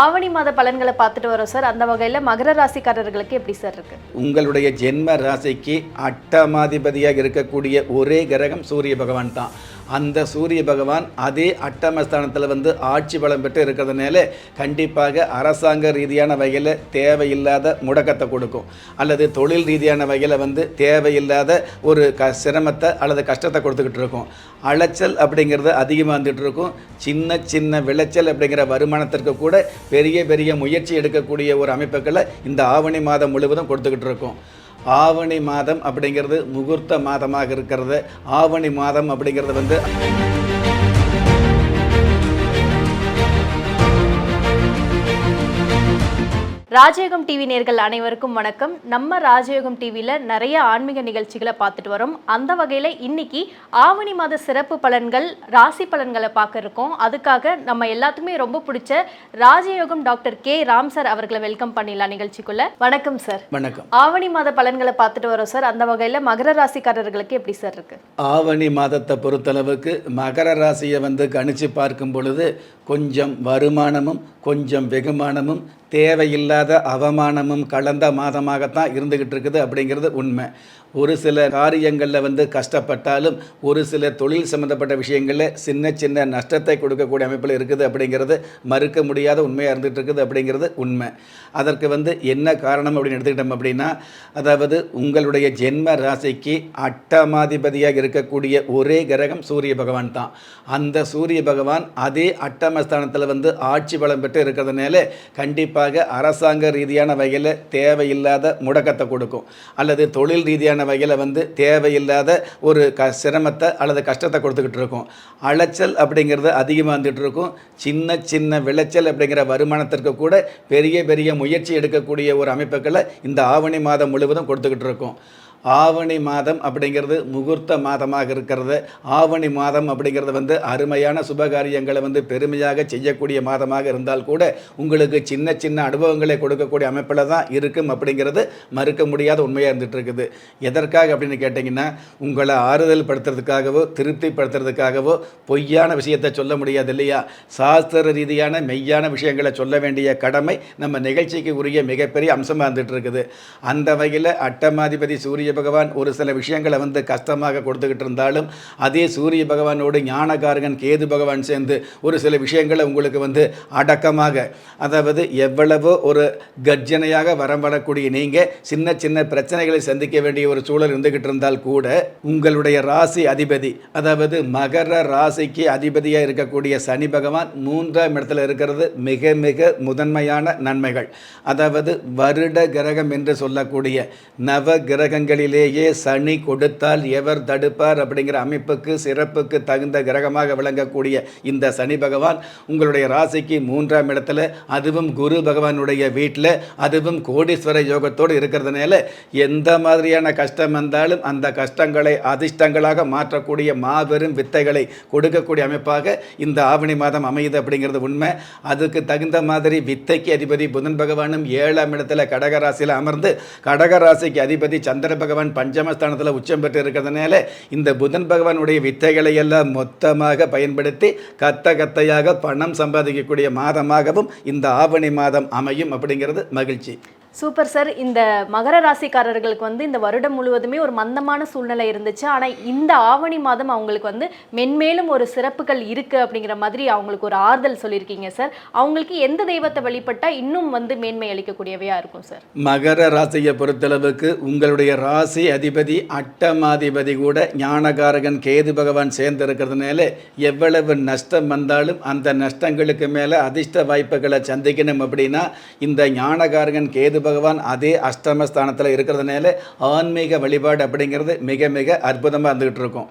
ஆவணி மாத பலன்களை பார்த்துட்டு வரோம் சார். அந்த வகையில் மகர ராசிக்காரர்களுக்கு எப்படி சார் இருக்கு? உங்களுடைய ஜென்ம ராசிக்கு அட்டமாதிபதியாக இருக்கக்கூடிய ஒரே கிரகம் சூரிய பகவான் தான். அந்த சூரிய பகவான் அதே அட்டமஸ்தானத்தில் வந்து ஆட்சி பலம் பெற்று இருக்கிறதுனால கண்டிப்பாக அரசாங்க ரீதியான வகையில் தேவையில்லாத முடக்கத்தை கொடுக்கும். அல்லது தொழில் ரீதியான வகையில் வந்து தேவையில்லாத ஒரு க சிரமத்தை அல்லது கஷ்டத்தை கொடுத்துக்கிட்டு இருக்கும். அலைச்சல் அப்படிங்கிறது அதிகமாக வந்துட்டு இருக்கும். சின்ன சின்ன விளைச்சல் அப்படிங்கிற வருமானத்திற்கு கூட பெரிய பெரிய முயற்சி எடுக்கக்கூடிய ஒரு அமைப்புகளை இந்த ஆவணி மாதம் முழுவதும் கொடுத்துக்கிட்டு இருக்கும். ஆவணி மாதம் அப்படிங்கிறது முகூர்த்த மாதமாக இருக்கிறது. ஆவணி மாதம் அப்படிங்கிறது வந்து ராஜயோகம் டிவி நேர்கள் அனைவருக்கும் வணக்கம். நம்ம ராஜயோகம் டிவியில் நிறைய ஆன்மீக நிகழ்ச்சிகளை பார்த்துட்டு வரோம். அந்த வகையில் இன்னைக்கு ஆவணி மாத சிறப்பு பலன்கள் ராசி பலன்களை பார்க்க இருக்கோம். அதுக்காக நம்ம எல்லாத்துக்குமே ரொம்ப பிடிச்ச Rajayogam doctor K. Ram sir அவர்களை வெல்கம் பண்ணிடலாம் நிகழ்ச்சிக்குள்ள. வணக்கம் சார். வணக்கம். ஆவணி மாத பலன்களை பார்த்துட்டு வரோம் சார். அந்த வகையில் மகர ராசிக்காரர்களுக்கு எப்படி சார் இருக்கு? ஆவணி மாதத்தை பொறுத்தளவுக்கு மகர ராசியை வந்து கணிச்சு பார்க்கும் பொழுது கொஞ்சம் வருமானமும் கொஞ்சம் வெகுமானமும் தேவையில்லாத அவமானமும் கலந்த மாதமாகத்தான் இருந்துகிட்டு இருக்குது அப்படிங்கிறது உண்மை. ஒரு சில காரியங்களில் வந்து கஷ்டப்பட்டாலும் ஒரு சில தொழில் சம்மந்தப்பட்ட விஷயங்களில் சின்ன சின்ன நஷ்டத்தை கொடுக்கக்கூடிய அமைப்பில் இருக்குது அப்படிங்கிறது மறுக்க முடியாத உண்மையாக இருந்துகிட்டு இருக்குது அப்படிங்கிறது உண்மை. அதற்கு வந்து என்ன காரணம் அப்படின்னு எடுத்துக்கிட்டோம் அப்படின்னா அதாவது உங்களுடைய ஜென்ம ராசிக்கு அட்டமாதிபதியாக இருக்கக்கூடிய ஒரே கிரகம் சூரிய பகவான் தான். அந்த சூரிய பகவான் அதே அட்டமஸ்தானத்தில் வந்து ஆட்சி பலம் பெற்று இருக்கிறதுனால கண்டிப்பாக அரசாங்க ரீதியான வகையில் தேவையில்லாத முடக்கத்தை கொடுக்கும். அல்லது தொழில் ரீதியான வகையில் வந்து தேவையில்லாத ஒரு க சிரமத்தை அல்லது கஷ்டத்தை கொடுத்துக்கிட்டு இருக்கும். அலைச்சல் அப்படிங்கிறது அதிகமாக வந்துட்டு இருக்கும். சின்ன சின்ன விளைச்சல் அப்படிங்கிற வருமானத்திற்கு கூட பெரிய பெரிய முயற்சி எடுக்கக்கூடிய ஒரு அமைப்புகளை இந்த ஆவணி மாதம் முழுவதும் கொடுத்துக்கிட்டு இருக்கும். ஆவணி மாதம் அப்படிங்கிறது முகூர்த்த மாதமாக இருக்கிறது. ஆவணி மாதம் அப்படிங்கிறது வந்து அருமையான சுபகாரியங்களை வந்து பெருமையாக செய்யக்கூடிய மாதமாக இருந்தால் கூட உங்களுக்கு சின்ன சின்ன அனுபவங்களை கொடுக்கக்கூடிய அமைப்பில் தான் இருக்கும் அப்படிங்கிறது மறுக்க முடியாத உண்மையாக இருந்துட்டு இருக்குது எதற்காக அப்படின்னு கேட்டிங்கன்னா உங்களை ஆறுதல் படுத்துறதுக்காகவோ திருப்திப்படுத்துறதுக்காகவோ பொய்யான விஷயத்தை சொல்ல முடியாது இல்லையா? சாஸ்திர ரீதியான மெய்யான விஷயங்களை சொல்ல வேண்டிய கடமை நம்ம நிகழ்ச்சிக்கு உரிய மிகப்பெரிய அம்சமாக இருந்துட்டு இருக்குது அந்த வகையில் அட்டமாதிபதி சூரிய பகவான் ஒரு சில விஷயங்களை வந்து கஷ்டமாக கொடுத்துக்கிட்டு இருந்தாலும் அதே சூரிய பகவானோடு ஞானகாரகன் கேது பகவான் சேர்ந்து ஒரு சில விஷயங்களை உங்களுக்கு வந்து அடக்கமாக அதாவது எவ்வளவோ ஒரு கர்ஜனையாக வரம் வரக்கூடிய நீங்கள் சின்ன சின்ன பிரச்சனைகளை சந்திக்க வேண்டிய ஒரு சூழல் இருந்துகிட்டு இருந்தால் கூட உங்களுடைய ராசி அதிபதி அதாவது மகர ராசிக்கு அதிபதியாக இருக்கக்கூடிய சனி பகவான் மூன்றாம் இடத்துல இருக்கிறது மிக மிக முதன்மையான நன்மைகள். அதாவது வருட கிரகம் என்று சொல்லக்கூடிய நவ கிரகங்களில் கிரகங்களிலேயே சனி கொடுத்தால் எவர் தடுப்பார் அப்படிங்கிற அமைப்புக்கு சிறப்புக்கு தகுந்த கிரகமாக விளங்கக்கூடிய இந்த சனி பகவான் உங்களுடைய ராசிக்கு மூன்றாம் இடத்துல அதுவும் குரு பகவானுடைய வீட்டில் அதுவும் கோடீஸ்வர யோகத்தோடு இருக்கிறதுனால எந்த மாதிரியான கஷ்டம் வந்தாலும் அந்த கஷ்டங்களை அதிர்ஷ்டங்களாக மாற்றக்கூடிய மாபெரும் வித்தைகளை கொடுக்கக்கூடிய அமைப்பாக இந்த ஆவணி மாதம் அமையுது அப்படிங்கிறது உண்மை. அதுக்கு தகுந்த மாதிரி வித்தைக்கு அதிபதி புதன் பகவானும் ஏழாம் இடத்துல கடகராசியில் அமர்ந்து கடகராசிக்கு அதிபதி சந்திர பகவான் பஞ்சமஸ்தானத்தில் உச்சம் பெற்று இருக்கிறதுனால இந்த புதன் பகவானுடைய வித்தைகளை எல்லாம் மொத்தமாக பயன்படுத்தி கத்த கத்தையாக பணம் சம்பாதிக்கக்கூடிய மாதமாகவும் இந்த ஆவணி மாதம் அமையும் அப்படிங்கிறது மகிழ்ச்சி. Super sir. இந்த மகர ராசிக்காரர்களுக்கு வந்து இந்த வருடம் முழுவதுமே ஒரு மந்தமான சூழ்நிலை இருந்துச்சு. ஆனால் இந்த ஆவணி மாதம் அவங்களுக்கு வந்து மென்மேலும் ஒரு சிறப்புகள் இருக்குது அப்படிங்கிற மாதிரி அவங்களுக்கு ஒரு ஆறுதல் சொல்லியிருக்கீங்க சார். அவங்களுக்கு எந்த தெய்வத்தை வழிபட்டால் இன்னும் வந்து மேன்மை அளிக்கக்கூடியவையாக இருக்கும் சார்? மகர ராசியை பொறுத்தளவுக்கு உங்களுடைய ராசி அதிபதி அட்டமாதிபதி கூட ஞானகாரகன் கேது பகவான் சேர்ந்து இருக்கிறதுனால எவ்வளவு நஷ்டம் வந்தாலும் அந்த நஷ்டங்களுக்கு மேலே அதிர்ஷ்ட வாய்ப்புகளை சந்திக்கணும் அப்படின்னா இந்த ஞானகாரகன் கேது பகவான் அதே அஷ்டமஸ்தானத்தில் இருக்கிறதுனால ஆன்மீக வழிபாடு அப்படிங்கிறது மிக மிக அற்புதமாக இருந்துகிட்டு இருக்கும்.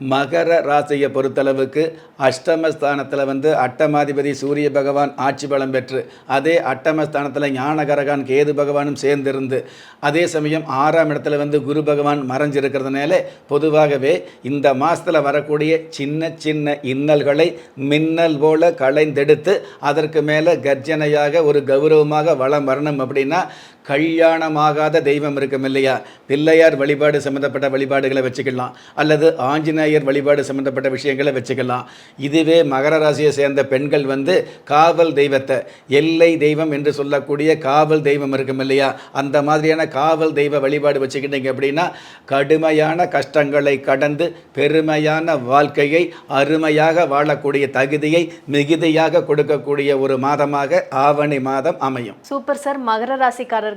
மகர ராசியை பொறுத்தளவுக்கு அஷ்டமஸ்தானத்தில் வந்து அட்டமாதிபதி சூரிய பகவான் ஆட்சி பலம் பெற்று அதே அட்டமஸ்தானத்தில் ஞானகரகான் கேது பகவானும் சேர்ந்திருந்து அதே சமயம் ஆறாம் இடத்துல வந்து குரு பகவான் மறைஞ்சிருக்கிறதுனால பொதுவாகவே இந்த மாதத்தில் வரக்கூடிய சின்ன சின்ன இன்னல்களை மின்னல் போல களைந்தெடுத்து அதற்கு மேலே கர்ஜனையாக ஒரு கௌரவமாக வளம் வரணும் அப்படின்னா கல்யாணமாகாத தெய்வம் இருக்கும் இல்லையா பிள்ளையார் வழிபாடு சம்மந்தப்பட்ட வழிபாடுகளை வச்சுக்கலாம். அல்லது ஆஞ்சநேயர் வழிபாடு சம்மந்தப்பட்ட விஷயங்களை வச்சுக்கலாம். இதுவே மகர ராசியை சேர்ந்த பெண்கள் வந்து காவல் தெய்வத்தை எல்லை தெய்வம் என்று சொல்லக்கூடிய காவல் தெய்வம் இருக்கும் இல்லையா அந்த மாதிரியான காவல் தெய்வ வழிபாடு வச்சுக்கிட்டீங்க அப்படின்னா கடுமையான கஷ்டங்களை கடந்து பெருமையான வாழ்க்கையை அருமையாக வாழக்கூடிய தகுதியை மிகுதியாக கொடுக்கக்கூடிய ஒரு மாதமாக ஆவணி மாதம் அமையும். Super sir. மகர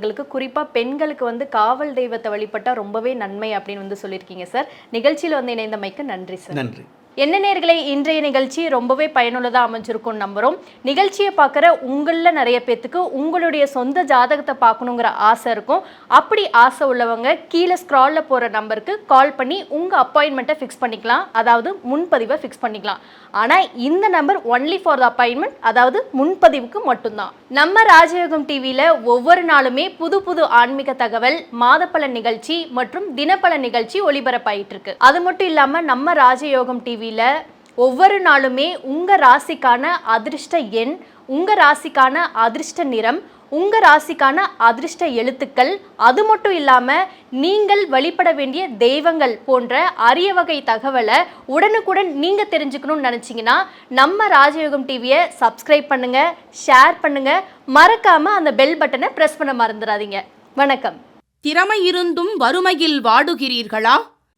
அவர்களுக்கு குறிப்பா பெண்களுக்கு வந்து காவல் தெய்வத்தை வழிபட்டால் ரொம்பவே நன்மை அப்படின்னு வந்து சொல்லியிருக்கீங்க சார். நிகழ்ச்சியில் வந்து இணைந்தமைக்கு நன்றி சார். நன்றி. என்ன நேர்களை இன்றைய நிகழ்ச்சி ரொம்பவே பயனுள்ளதாக அமைஞ்சிருக்கும் நம்புகிறோம் நிகழ்ச்சியை பார்க்குற உங்களில் நிறைய பேர்த்துக்கு உங்களுடைய சொந்த ஜாதகத்தை பார்க்கணுங்கிற ஆசை இருக்கும். அப்படி ஆசை உள்ளவங்க கீழே ஸ்க்ராலில் போகிற நம்பருக்கு கால் பண்ணி உங்கள் அப்பாயின்மெண்ட்டை ஃபிக்ஸ் பண்ணிக்கலாம். அதாவது முன்பதிவை ஃபிக்ஸ் பண்ணிக்கலாம். ஆனால் இந்த number only for the appointment அதாவது முன்பதிவுக்கு மட்டும்தான். நம்ம ராஜயோகம் டிவியில் ஒவ்வொரு நாளுமே புது புது ஆன்மீக தகவல் மாதப்பல நிகழ்ச்சி மற்றும் தினப்பல நிகழ்ச்சி ஒளிபரப்பாயிட்டு இருக்கு அது மட்டும் இல்லாமல் நம்ம ராஜயோகம் டிவி டிவியில் ஒவ்வொரு நாளுமே உங்கள் ராசிக்கான அதிர்ஷ்ட எண் உங்கள் ராசிக்கான அதிர்ஷ்ட நிறம் உங்கள் ராசிக்கான அதிர்ஷ்ட எழுத்துக்கள் அது மட்டும் இல்லாமல் நீங்கள் வழிபட வேண்டிய தெய்வங்கள் போன்ற அரிய வகை தகவலை உடனுக்குடன் நீங்கள் தெரிஞ்சுக்கணும்னு நினச்சிங்கன்னா நம்ம ராஜயோகம் டிவியை சப்ஸ்கிரைப் பண்ணுங்கள் ஷேர் பண்ணுங்கள் மறக்காமல் அந்த பெல் பட்டனை ப்ரெஸ் பண்ண மறந்துடாதீங்க. வணக்கம். திறமை இருந்தும் வறுமையில் வாடுகிறீர்களா?